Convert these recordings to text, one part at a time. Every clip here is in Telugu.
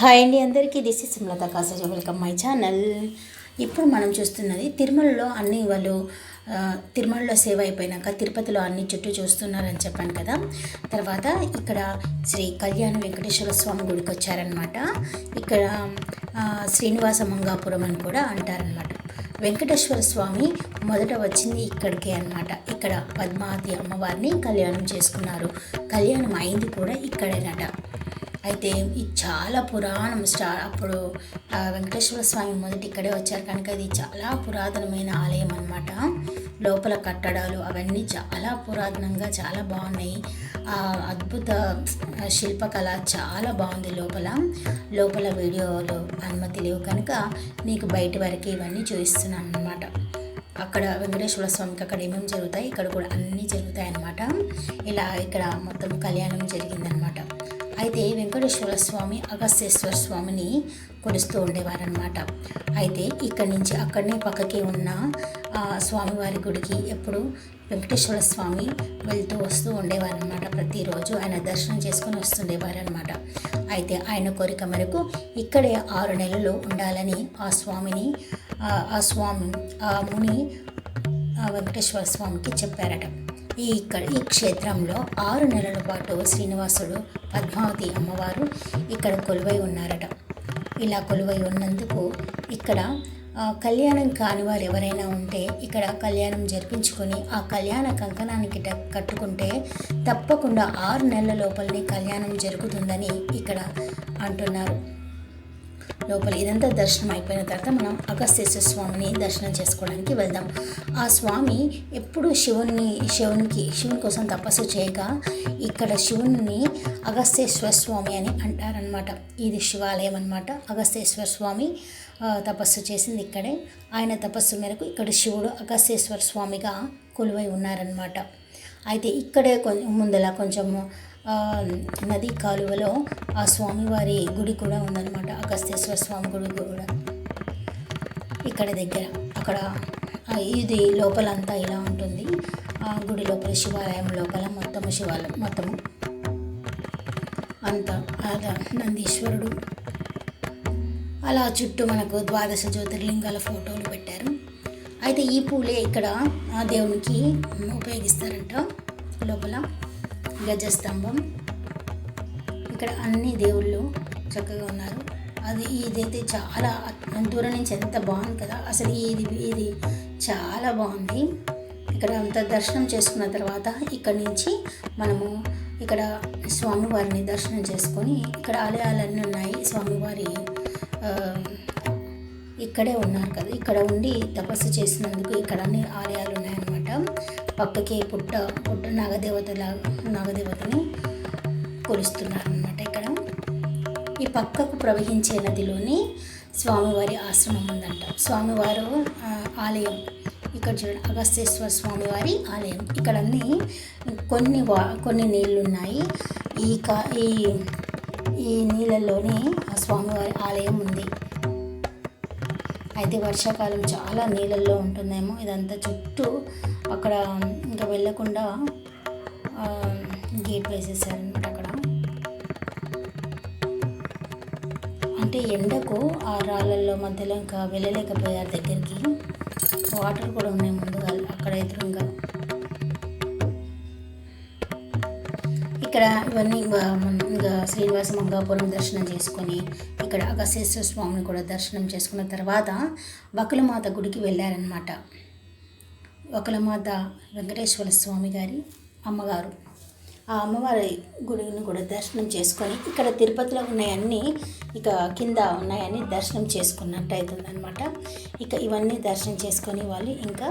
హాయ్ అండి అందరికీ దిస్ ఇస్ సుమలత కాసేజ్. వెల్కమ్ మై ఛానల్ ఇప్పుడు మనం చూస్తున్నది తిరుమలలో అన్ని వాళ్ళు తిరుమలలో సేవ అయిపోయినాక తిరుపతిలో అన్ని చుట్టూ చూస్తున్నారని చెప్పాను కదా. తర్వాత ఇక్కడ శ్రీ కళ్యాణ వెంకటేశ్వర స్వామి గుడికి వచ్చారనమాట ఇక్కడ శ్రీనివాస మంగాపురం అని కూడా అంటారనమాట వెంకటేశ్వర స్వామి మొదట వచ్చింది ఇక్కడికే అన్నమాట. ఇక్కడ పద్మావతి అమ్మవారిని కళ్యాణం చేసుకున్నారు. కళ్యాణం అయింది కూడా ఇక్కడేనట. అయితే ఇది చాలా పురాణం స్టా అప్పుడు వెంకటేశ్వర స్వామి మొదటి ఇక్కడే వచ్చారు. కనుక ఇది చాలా పురాతనమైన ఆలయం అన్నమాట. లోపల కట్టడాలు అవన్నీ చాలా పురాతనంగా చాలా బాగున్నాయి. ఆ అద్భుత శిల్పకళ చాలా బాగుంది లోపల. లోపల వీడియోలో అనుమతి లేవు. కనుక నీకు బయట వరకు ఇవన్నీ చూపిస్తున్నాను అనమాట అక్కడ వెంకటేశ్వర స్వామికి అక్కడ ఏమేమి జరుగుతాయి ఇక్కడ కూడా అన్నీ జరుగుతాయి అన్నమాట ఇలా ఇక్కడ మొత్తం కళ్యాణం జరిగిందనమాట అయితే వెంకటేశ్వర స్వామి అగస్త్యేశ్వర స్వామిని కొలుస్తూ ఉండేవారనమాట అయితే ఇక్కడి నుంచి అక్కడనే పక్కకి ఉన్న స్వామివారి గుడికి ఎప్పుడు వెంకటేశ్వర స్వామి వెళ్తూ వస్తూ ఉండేవారనమాట ప్రతిరోజు ఆయన దర్శనం చేసుకొని వస్తుండేవారనమాట అయితే ఆయన కోరిక మేరకు ఇక్కడే ఆరు నెలలు ఉండాలని ఆ స్వామిని ఆ స్వామి ఆ ముని ఆ వెంకటేశ్వర స్వామికి చెప్పారట. ఈ ఇక్కడ ఈ క్షేత్రంలో ఆరు నెలల పాటు శ్రీనివాసుడు పద్మావతి అమ్మవారు ఇక్కడ కొలువై ఉన్నారట. ఇలా కొలువై ఉన్నందుకు ఇక్కడ కళ్యాణం కాని వారు ఎవరైనా ఉంటే ఇక్కడ కళ్యాణం జరిపించుకొని ఆ కళ్యాణ కంకణానికి కట్టుకుంటే తప్పకుండా ఆరు నెలల లోపలనే కళ్యాణం జరుగుతుందని ఇక్కడ అంటున్నారు. లోపల ఇదంతా దర్శనం అయిపోయిన తర్వాత మనం అగస్త్యేశ్వర స్వామిని దర్శనం చేసుకోవడానికి వెళ్దాం. ఆ స్వామి ఎప్పుడు శివుని శివునికి శివుని కోసం తపస్సు చేయగా ఇక్కడ శివుని అగస్త్యేశ్వర స్వామి అని అంటారనమాట ఇది శివాలయం అనమాట అగస్త్యేశ్వర స్వామి తపస్సు చేసింది ఇక్కడే. ఆయన తపస్సు మేరకు ఇక్కడ శివుడు అగస్త్యేశ్వర స్వామిగా కొలువై ఉన్నారనమాట అయితే ఇక్కడే కొంచెం ముందల కొంచెము నది కాలువలో ఆ స్వామివారి గుడి కూడా ఉందన్నమాట. అగస్త్యేశ్వర స్వామి గుడి కూడా. ఇక్కడ దగ్గర అక్కడ ఇది లోపలంతా ఇలా ఉంటుంది. ఆ గుడి లోపల శివాలయం లోపల మొత్తం శివాలయం మొత్తము అంతా అలా నందీశ్వరుడు. అలా చుట్టూ మనకు ద్వాదశ జ్యోతిర్లింగాల ఫోటోలు పెట్టారు. అయితే ఈ పూలే ఇక్కడ ఆ దేవునికి ఉపయోగిస్తారంట లోపల. గజస్తంభం. ఇక్కడ అన్ని దేవుళ్ళు చక్కగా ఉన్నారు. అది ఇదైతే చాలా దూరం నుంచి ఎంత బాగుంది కదా. అసలు ఇది ఇది చాలా బాగుంది. ఇక్కడ అంత దర్శనం చేసుకున్న తర్వాత ఇక్కడ నుంచి మనము ఇక్కడ స్వామివారిని దర్శనం చేసుకొని ఇక్కడ ఆలయాలన్నీ ఉన్నాయి. స్వామివారి ఆ, ఇక్కడే ఉన్నారు కదా. ఇక్కడ ఉండి తపస్సు చేసినందుకు ఇక్కడ అన్ని ఆలయాలు ఉన్నాయన్నమాట. పక్కకి పుట్ట పుట్ట నాగదేవతలా నాగదేవతని కొలుస్తున్నారనమాట ఇక్కడ. ఈ పక్కకు ప్రవహించే నదిలోని స్వామివారి ఆశ్రమం ఉందంట. స్వామివారు ఆలయం. ఇక్కడ చూడండి అగస్తేశ్వర స్వామివారి ఆలయం. ఇక్కడ అన్ని కొన్ని వా కొన్ని నీళ్ళు ఉన్నాయి ఈ కా ఈ ఈ నీళ్ళల్లోనే ఆ స్వామివారి ఆలయం ఉంది. అయితే వర్షాకాలం చాలా నీళ్ళల్లో ఉంటుందేమో. ఇదంతా చుట్టూ అక్కడ ఇంకా వెళ్ళకుండా గేట్ వేసేసారనమాట అక్కడ. అంటే ఎండకు ఆ రాళ్ళల్లో మధ్యలో ఇంకా వెళ్ళలేకపోయారు దగ్గరికి. వాటర్ కూడా ఉన్నాయి ముందుగా అక్కడ ఎదురుగా ఇక్కడ ఇవన్నీ ఇంకా ఇంకా శ్రీనివాస మంగాపురం దర్శనం చేసుకొని ఇక్కడ అగస్త్యేశ్వర స్వామిని కూడా దర్శనం చేసుకున్న తర్వాత వకులమాత గుడికి వెళ్ళారనమాట. ఒకలమాత వెంకటేశ్వర స్వామి గారి అమ్మగారు. ఆ అమ్మవారి గుడిని కూడా దర్శనం చేసుకొని ఇక్కడ తిరుపతిలో ఉన్నాయన్నీ ఇక కింద ఉన్నాయని దర్శనం చేసుకున్నట్టు అవుతుందన్నమాట ఇక ఇవన్నీ దర్శనం చేసుకొని వాళ్ళు ఇంకా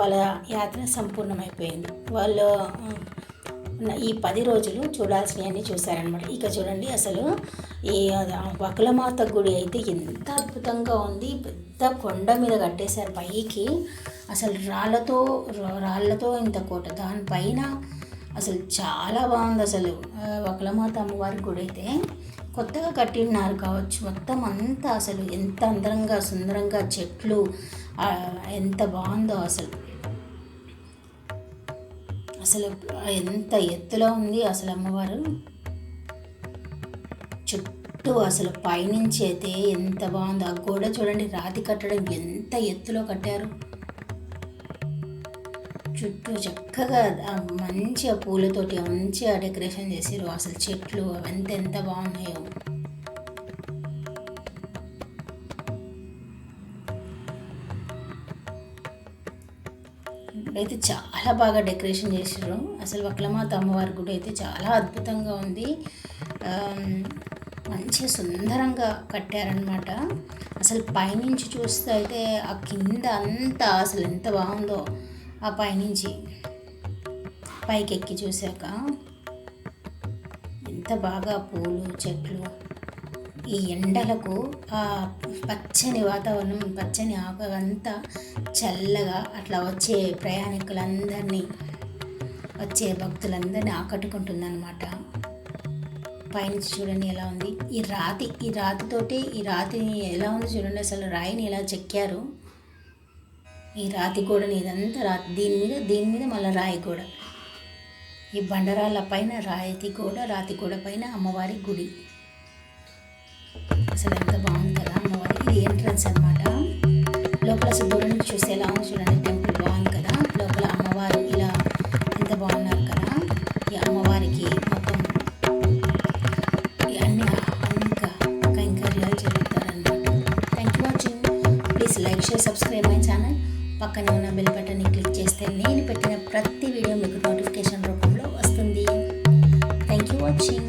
వాళ్ళ యాత్ర సంపూర్ణమైపోయింది. వాళ్ళు ఈ పది రోజులు చూడాల్సినవన్నీ చూశారనమాట ఇక చూడండి అసలు ఈ వకులమాత గుడి అయితే ఎంత అద్భుతంగా ఉంది. పెద్ద కొండ మీద కట్టేశారు పైకి. అసలు రాళ్ళతో రాళ్ళతో ఇంత కోట. దానిపైన అసలు చాలా బాగుంది అసలు. వకులమాత అమ్మవారి గుడి అయితే. కొత్తగా కట్టినారు కావచ్చు. మొత్తం అంతా అసలు ఎంత అందరంగా సుందరంగా చెట్లు ఎంత బాగుందో అసలు. అసలు ఎంత ఎత్తులో ఉంది అసలు అమ్మవారు? చుట్టూ అసలు పైనుంచి అయితే ఎంత బాగుందో. ఆ గోడ చూడండి రాతి కట్టడం ఎంత ఎత్తులో కట్టారు. చుట్టూ చక్కగా మంచిగా పూలతోటి మంచిగా డెకరేషన్ చేసారు అసలు చెట్లు అవంతా ఎంత బాగున్నాయో. అయితే చాలా బాగా డెకరేషన్ చేసారు అసలు వక్లమాత అమ్మవారి గుడి అయితే చాలా అద్భుతంగా ఉంది. మంచి మంచిగా సుందరంగా కట్టారనమాట అసలు పైనుంచి చూస్తే అయితే ఆ కింద అంతా అసలు ఎంత బాగుందో ఆ పైనుంచి పైకి ఎక్కి చూశాక. ఎంత బాగా పూలు చెట్లు ఈ ఎండలకు ఆ పచ్చని వాతావరణం పచ్చని ఆకు అంతా చల్లగా అట్లా వచ్చే ప్రయాణికులందరినీ వచ్చే భక్తులందరినీ ఆకట్టుకుంటుందన్నమాట. పైనుంచి చూడండి ఎలా ఉంది. ఈ రాతి ఈ రాతితోటి ఈ రాతిని ఎలా ఉంది చూడండి అసలు. రాయిని ఎలా చెక్కారు. ఈ రాతి గోడని ఇదంతా రాతి దీని మీద దీని మీద మళ్ళీ రాయి గోడ. ఈ బండరాళ్ళ పైన రాయితీ గోడ రాతి గోడ పైన అమ్మవారి గుడి. అసలు ఎంత బాగుంది కదా అమ్మవారికి. ఇది ఎంట్రన్స్ అనమాట లోపల అసలు దూరం నుంచి చూస్తే ఎలా ఉంది చూడండి టెంపుల్ బాగుంది కదా. లోపల అమ్మవారు ఇలా ఎంత బాగున్నారు కదా. ఈ అమ్మవారికి మొత్తం అన్ని ఇంకా కైంకర్యాలు జరుగుతారనమాట thank you watching please like share subscribe my channel పక్కనే ఉన్న బెల్ బటన్ని క్లిక్ చేస్తే నేను పెట్టిన ప్రతి వీడియో మీకు నోటిఫికేషన్ రూపంలో వస్తుంది. Thank you watching